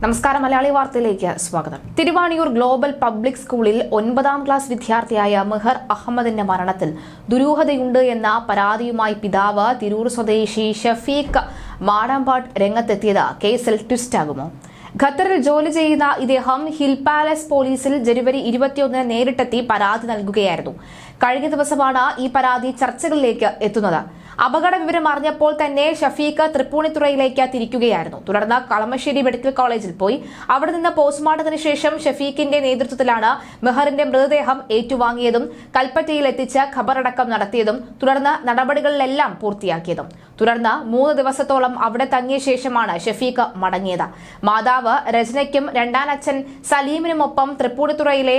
നമസ്കാരം മലയാളി വാർത്തയിലേക്ക് സ്വാഗതം. തിരുവാണിയൂർ ഗ്ലോബൽ പബ്ലിക് സ്കൂളിൽ ഒൻപതാം ക്ലാസ് വിദ്യാർത്ഥിയായ മെഹർ അഹമ്മദിന്റെ മരണത്തിൽ ദുരൂഹതയുണ്ട് എന്ന പരാതിയുമായി പിതാവ് തിരൂർ സ്വദേശി ഷഫീഖ് മാടമ്പാട്ട് രംഗത്തെത്തിയത് കേസിൽ ട്വിസ്റ്റാകുമോ ഖത്തറിൽ ജോലി ചെയ്യുന്ന ഇദ്ദേഹം ഹിൽ പാലസ് പോലീസിൽ ജനുവരി ഇരുപത്തിയൊന്നിന് നേരിട്ടെത്തി പരാതി നൽകുകയായിരുന്നു. കഴിഞ്ഞ ദിവസമാണ് ഈ പരാതി ചർച്ചകളിലേക്ക് എത്തുന്നത്. അപകട വിവരം അറിഞ്ഞപ്പോൾ തന്നെ ഷഫീഖ് തൃപ്പൂണിത്തുറയിലേക്ക് തിരിക്കുകയായിരുന്നു. തുടർന്ന് കളമശ്ശേരി മെഡിക്കൽ കോളേജിൽ പോയി. അവിടെ നിന്ന് പോസ്റ്റ്മോർട്ടത്തിന് ശേഷം ഷഫീഖിന്റെ നേതൃത്വത്തിലാണ് മെഹറിന്റെ മൃതദേഹം ഏറ്റുവാങ്ങിയതും കൽപ്പറ്റയിൽ എത്തിച്ച് ഖബറടക്കം നടത്തിയതും തുടർന്ന് നടപടികളിലെല്ലാം പൂർത്തിയാക്കിയതും. തുടർന്ന് മൂന്ന് ദിവസത്തോളം അവിടെ തങ്ങിയ ശേഷമാണ് ഷഫീഖ് മടങ്ങിയത്. മാതാവ് രചനയ്ക്കും രണ്ടാനച്ഛൻ സലീമിനുമൊപ്പം തൃപ്പൂണിത്തുറയിലെ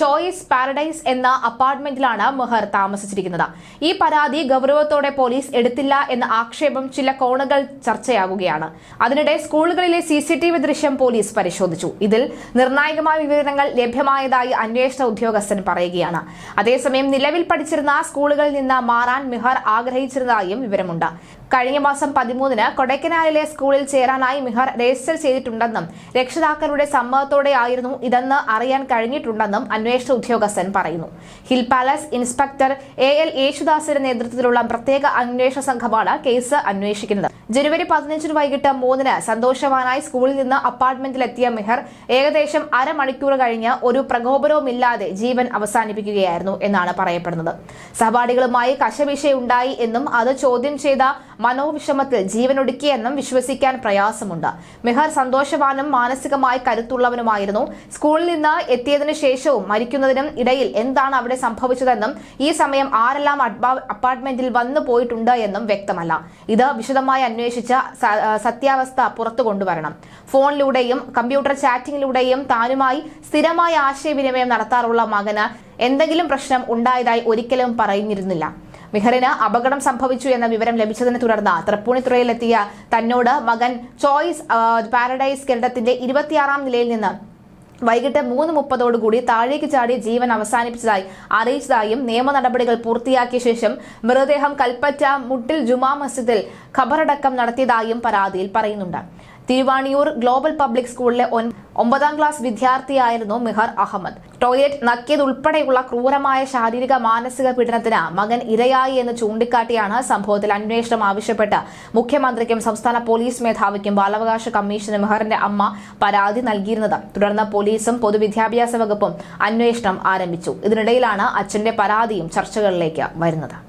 ചോയ്സ് പാരഡൈസ് എന്ന അപ്പാർട്ട്മെന്റിലാണ് മെഹർ താമസിച്ചിരിക്കുന്നത്. ഈ പരാതി ഗൗരവത്തോടെ പോലീസ് എടുത്തില്ല എന്ന ആക്ഷേപം ചില കോണുകൾ ചർച്ചയാകുകയാണ് അതിനിടെ സ്കൂളുകളിലെ സി ദൃശ്യം പോലീസ് പരിശോധിച്ചു. ഇതിൽ നിർണായകമായ വിവരങ്ങൾ ലഭ്യമായതായി അന്വേഷണ ഉദ്യോഗസ്ഥൻ പറയുകയാണ്. അതേസമയം നിലവിൽ പഠിച്ചിരുന്ന സ്കൂളുകളിൽ നിന്ന് മാറാൻ മിഹർ ആഗ്രഹിച്ചിരുന്നതായും വിവരമുണ്ട്. കഴിഞ്ഞ മാസം പതിമൂന്നിന് കൊടൈക്കനാലിലെ സ്കൂളിൽ ചേരാനായി മിഹർ രജിസ്റ്റർ ചെയ്തിട്ടുണ്ടെന്നും രക്ഷിതാക്കളുടെ സമ്മതത്തോടെ ആയിരുന്നു ഇതെന്ന് അറിയാൻ കഴിഞ്ഞിട്ടുണ്ടെന്നും അന്വേഷണ ഉദ്യോഗസ്ഥൻ പറയുന്നു. Hill palace inspector A L യേശുദാസിന്റെ നേതൃത്വത്തിലുള്ള പ്രത്യേക അന്വേഷണ സംഘമാണ് കേസ് അന്വേഷിക്കുന്നത്. ജനുവരി പതിനഞ്ചിന് വൈകിട്ട് മൂന്നിന് സന്തോഷവാനായി സ്കൂളിൽ നിന്ന് അപ്പാർട്ട്മെന്റിലെത്തിയ മിഹർ ഏകദേശം അരമണിക്കൂർ കഴിഞ്ഞ് ഒരു പ്രകോപനവുമില്ലാതെ ജീവൻ അവസാനിപ്പിക്കുകയായിരുന്നു എന്നാണ് പറയപ്പെടുന്നത്. സഹപാഠികളുമായി കശവിശയുണ്ടായി എന്നും അത് ചോദ്യം ചെയ്ത മനോവിഷമത്തിൽ ജീവനൊടുക്കിയെന്നും വിശ്വസിക്കാൻ പ്രയാസമുണ്ട്. മെഹർ സന്തോഷവാനും മാനസികമായി കരുത്തുള്ളവനുമായിരുന്നു. സ്കൂളിൽ നിന്ന് എത്തിയതിനു ശേഷവും മരിക്കുന്നതിനും ഇടയിൽ എന്താണ് അവിടെ സംഭവിച്ചതെന്നും ഈ സമയം ആരെല്ലാം അപ്പാർട്ട്മെന്റിൽ വന്നു പോയിട്ടുണ്ട് എന്നും വ്യക്തമല്ല. ഇത് വിശദമായി അന്വേഷിച്ച സത്യാവസ്ഥ പുറത്തു കൊണ്ടുവരണം. ഫോണിലൂടെയും കമ്പ്യൂട്ടർ ചാറ്റിംഗിലൂടെയും താനുമായി സ്ഥിരമായ ആശയവിനിമയം നടത്താറുള്ള മകന് എന്തെങ്കിലും പ്രശ്നം ഉണ്ടായതായി ഒരിക്കലും പറഞ്ഞിരുന്നില്ല. മിഹറിന് അപകടം സംഭവിച്ചു എന്ന വിവരം ലഭിച്ചതിനെ തുടർന്ന് തൃപ്പൂണിത്തുറയിലെത്തിയ തന്നോട് മകൻ ചോയ്സ് പാരഡൈസ് കെട്ടിടത്തിന്റെ ഇരുപത്തിയാറാം നിലയിൽ നിന്ന് വൈകിട്ട് മൂന്ന് മുപ്പതോടുകൂടി താഴേക്ക് ചാടി ജീവൻ അവസാനിപ്പിച്ചതായി അറിയിച്ചതായും നിയമ നടപടികൾ പൂർത്തിയാക്കിയ ശേഷം മൃതദേഹം കൽപ്പറ്റ മുട്ടിൽ ജുമാ മസ്ജിദിൽ ഖബറടക്കം നടത്തിയതായും പരാതിയിൽ പറയുന്നുണ്ട്. തിരുവാണിയൂർ ഗ്ലോബൽ പബ്ലിക് സ്കൂളിലെ ഒമ്പതാം ക്ലാസ് വിദ്യാർത്ഥിയായിരുന്നു മിഹർ അഹമ്മദ്. ടോയ്ലറ്റ് നക്കിയതുൾപ്പെടെയുള്ള ക്രൂരമായ ശാരീരിക മാനസിക പീഡനത്തിന് മകൻ ഇരയായി എന്ന് ചൂണ്ടിക്കാട്ടിയാണ് സംഭവത്തിൽ അന്വേഷണം ആവശ്യപ്പെട്ട്. മുഖ്യമന്ത്രിക്കും സംസ്ഥാന പോലീസ് മേധാവിക്കും ബാലാവകാശ കമ്മീഷന് മെഹറിന്റെ അമ്മ പരാതി നൽകിയിരുന്നത്. തുടർന്ന് പോലീസും പൊതുവിദ്യാഭ്യാസ വകുപ്പും അന്വേഷണം ആരംഭിച്ചു. ഇതിനിടയിലാണ് അച്ഛന്റെ പരാതിയും ചർച്ചകളിലേക്ക് വരുന്നത്.